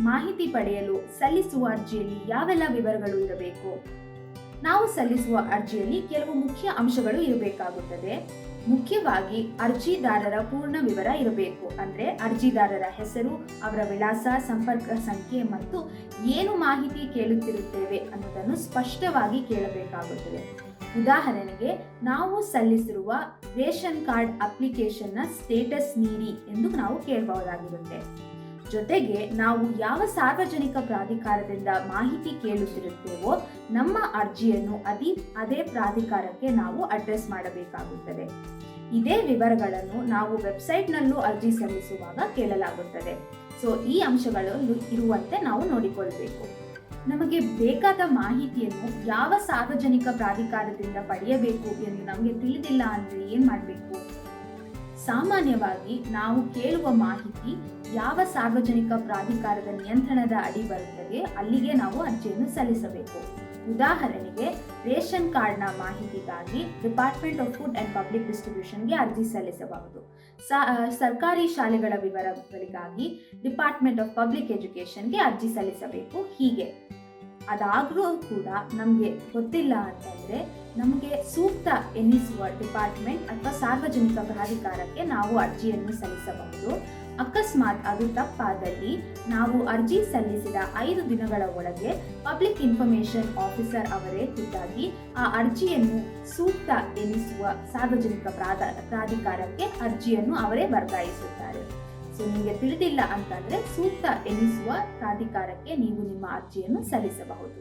ಮಾಹಿತಿ ಪಡೆಯಲು ಸಲ್ಲಿಸುವ ಅರ್ಜಿಯಲ್ಲಿ ಯಾವೆಲ್ಲ ವಿವರಗಳು ಇರಬೇಕು? ನಾವು ಸಲ್ಲಿಸುವ ಅರ್ಜಿಯಲ್ಲಿ ಕೆಲವು ಮುಖ್ಯ ಅಂಶಗಳು ಇರಬೇಕಾಗುತ್ತದೆ. ಮುಖ್ಯವಾಗಿ ಅರ್ಜಿದಾರರ ಪೂರ್ಣ ವಿವರ ಇರಬೇಕು. ಅಂದ್ರೆ ಅರ್ಜಿದಾರರ ಹೆಸರು, ಅವರ ವಿಳಾಸ, ಸಂಪರ್ಕ ಸಂಖ್ಯೆ ಮತ್ತು ಏನು ಮಾಹಿತಿ ಕೇಳುತ್ತಿರುತ್ತೇವೆ ಅನ್ನೋದನ್ನು ಸ್ಪಷ್ಟವಾಗಿ ಕೇಳಬೇಕಾಗುತ್ತದೆ. ಉದಾಹರಣೆಗೆ, ನಾವು ಸಲ್ಲಿಸಿರುವ ರೇಷನ್ ಕಾರ್ಡ್ ಅಪ್ಲಿಕೇಶನ್ನ ಸ್ಟೇಟಸ್ ನೀಡಿ ಎಂದು ನಾವು ಕೇಳಬಹುದಾಗಿರುತ್ತೆ. ಜೊತೆಗೆ ನಾವು ಯಾವ ಸಾರ್ವಜನಿಕ ಪ್ರಾಧಿಕಾರದಿಂದ ಮಾಹಿತಿ ಕೇಳುತ್ತಿರುತ್ತೇವೋ ನಮ್ಮ ಅರ್ಜಿಯನ್ನು ಅದಿ, ಅದೇ ಪ್ರಾಧಿಕಾರಕ್ಕೆ ನಾವು ಅಡ್ರೆಸ್ ಮಾಡಬೇಕಾಗುತ್ತದೆ. ಇದೇ ವಿವರಗಳನ್ನು ನಾವು ವೆಬ್ಸೈಟ್ನಲ್ಲೂ ಅರ್ಜಿ ಸಲ್ಲಿಸುವಾಗ ಕೇಳಲಾಗುತ್ತದೆ. ಸೊ, ಈ ಅಂಶಗಳು ಇರುವಂತೆ ನಾವು ನೋಡಿಕೊಳ್ಳಬೇಕು ನಮಗೆ ಬೇಕಾದ ಮಾಹಿತಿಯನ್ನು ಯಾವ ಸಾರ್ವಜನಿಕ ಪ್ರಾಧಿಕಾರದಿಂದ ಪಡೆಯಬೇಕು ಎಂದು ನಮಗೆ ತಿಳಿದಿಲ್ಲ ಅಂದರೆ ಏನು ಮಾಡಬೇಕು? ಸಾಮಾನ್ಯವಾಗಿ ನಾವು ಕೇಳುವ ಮಾಹಿತಿ ಯಾವ ಸಾರ್ವಜನಿಕ ಪ್ರಾಧಿಕಾರದ ನಿಯಂತ್ರಣದ ಅಡಿ ಬರುತ್ತದೆ, ಅಲ್ಲಿಗೆ ನಾವು ಅರ್ಜಿಯನ್ನು ಸಲ್ಲಿಸಬೇಕು. ಉದಾಹರಣೆಗೆ, ರೇಷನ್ ಕಾರ್ಡ್ನ ಮಾಹಿತಿಗಾಗಿ department of food and public ಡಿಸ್ಟ್ರಿಬ್ಯೂಷನ್ಗೆ ಅರ್ಜಿ ಸಲ್ಲಿಸಬಹುದು. ಸರ್ಕಾರಿ ಶಾಲೆಗಳ ವಿವರಗಳಿಗಾಗಿ ಡಿಪಾರ್ಟ್ಮೆಂಟ್ ಆಫ್ ಪಬ್ಲಿಕ್ ಎಜುಕೇಷನ್ಗೆ ಅರ್ಜಿ ಸಲ್ಲಿಸಬೇಕು. ಹೀಗೆ. ಅದಾಗಲೂ ಕೂಡ ನಮಗೆ ಗೊತ್ತಿಲ್ಲ ಅಂತಂದರೆ ನಮಗೆ ಸೂಕ್ತ ಎನ್ನಿಸುವ ಡಿಪಾರ್ಟ್ಮೆಂಟ್ ಅಥವಾ ಸಾರ್ವಜನಿಕ ಪ್ರಾಧಿಕಾರಕ್ಕೆ ನಾವು ಅರ್ಜಿಯನ್ನು ಸಲ್ಲಿಸಬಹುದು. ಅಕಸ್ಮಾತ್ ಅದು ತಪ್ಪಾದಲ್ಲಿ ನಾವು ಅರ್ಜಿ ಸಲ್ಲಿಸಿದ ಐದು ದಿನಗಳ ಒಳಗೆ ಪಬ್ಲಿಕ್ ಇನ್ಫಾರ್ಮೇಷನ್ ಆಫೀಸರ್ ಅವರೇ ಖುದ್ದಾಗಿ ಆ ಅರ್ಜಿಯನ್ನು ಸೂಕ್ತ ಎನಿಸುವ ಸಾರ್ವಜನಿಕ ಪ್ರಾಧ, ಪ್ರಾಧಿಕಾರಕ್ಕೆ ಅರ್ಜಿಯನ್ನು ಅವರೇ ವರ್ಗಾಯಿಸುತ್ತಾರೆ. ಸೊ ನಿಮಗೆ ತಿಳಿದಿಲ್ಲ ಅಂತಂದ್ರೆ ಸೂಕ್ತ ಎನಿಸುವ ಪ್ರಾಧಿಕಾರಕ್ಕೆ ನೀವು ನಿಮ್ಮ ಅರ್ಜಿಯನ್ನು ಸಲ್ಲಿಸಬಹುದು.